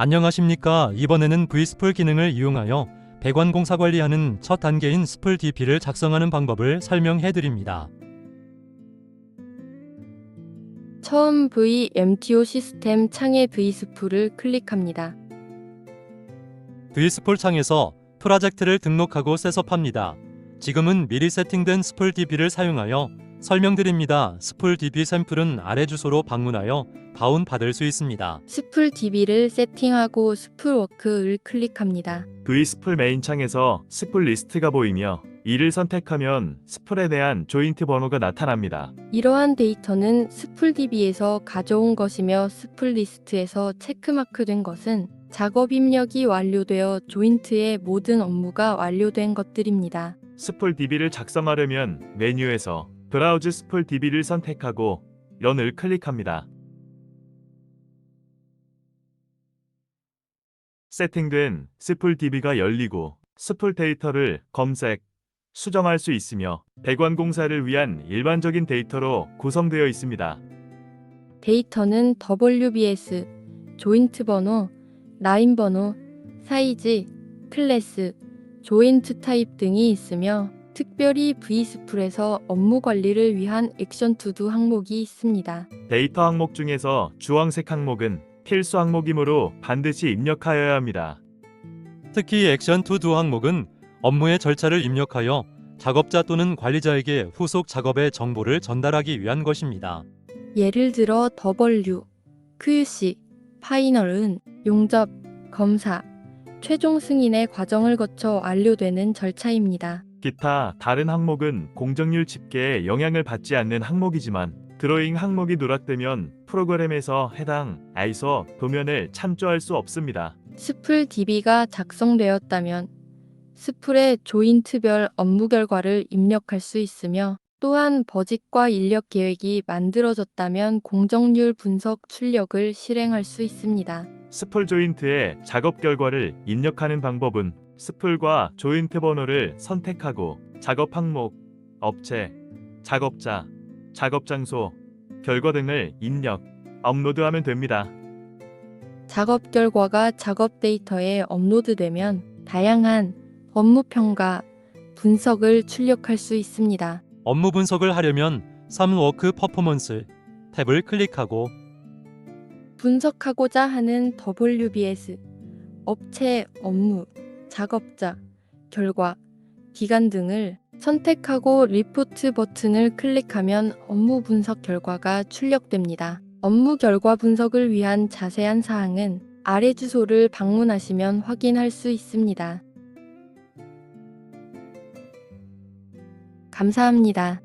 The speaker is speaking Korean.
안녕하십니까. 이번에는 V스풀 기능을 이용하여 배관 공사 관리하는 첫 단계인 스풀 DP를 작성하는 방법을 설명해 드립니다. 처음 VMTO 시스템 창의 V스풀을 클릭합니다. V스풀 창에서 프로젝트를 등록하고 셋업합니다. 지금은 미리 세팅된 스풀 DP를 사용하여 설명드립니다. 스풀 DP 샘플은 아래 주소로 방문하여 다운 받을 수 있습니다. 스풀 DB를 세팅하고 스풀 워크를 클릭합니다. V스풀 메인 창에서 스풀 리스트가 보이며 이를 선택하면 스풀에 대한 조인트 번호가 나타납니다. 이러한 데이터는 스풀 DB에서 가져온 것이며 스풀 리스트에서 체크마크된 것은 작업 입력이 완료되어 조인트의 모든 업무가 완료된 것들입니다. 스풀 DB를 작성하려면 메뉴에서 브라우즈 스풀 DB를 선택하고 런을 클릭합니다. 세팅된 스풀 DB가 열리고 스풀 데이터를 검색, 수정할 수 있으며 배관 공사를 위한 일반적인 데이터로 구성되어 있습니다. 데이터는 WBS, 조인트 번호, 라인 번호, 사이즈, 클래스, 조인트 타입 등이 있으며 특별히 V스풀에서 업무 관리를 위한 액션 투두 항목이 있습니다. 데이터 항목 중에서 주황색 항목은 필수 항목이므로 반드시 입력하여야 합니다. 특히 액션 투두 항목은 업무의 절차를 입력하여 작업자 또는 관리자에게 후속 작업의 정보를 전달하기 위한 것입니다. 예를 들어 W, QC, 파이널은 용접, 검사, 최종 승인의 과정을 거쳐 완료되는 절차입니다. 기타 다른 항목은 공정률 집계에 영향을 받지 않는 항목이지만 드로잉 항목이 누락되면 프로그램에서 해당 ISO 도면을 참조할 수 없습니다. 스풀 DB가 작성되었다면 스풀의 조인트별 업무 결과를 입력할 수 있으며 또한 버짓과 인력 계획이 만들어졌다면 공정률 분석 출력을 실행할 수 있습니다. 스풀 조인트의 작업 결과를 입력하는 방법은 스풀과 조인트 번호를 선택하고 작업 항목, 업체, 작업자, 작업 장소, 결과 등을 입력, 업로드하면 됩니다. 작업 결과가 작업 데이터에 업로드되면 다양한 업무 평가, 분석을 출력할 수 있습니다. 업무 분석을 하려면 3워크 퍼포먼스 탭을 클릭하고 분석하고자 하는 WBS, 업체 업무, 작업자, 결과, 기간 등을 선택하고 리포트 버튼을 클릭하면 업무 분석 결과가 출력됩니다. 업무 결과 분석을 위한 자세한 사항은 아래 주소를 방문하시면 확인할 수 있습니다. 감사합니다.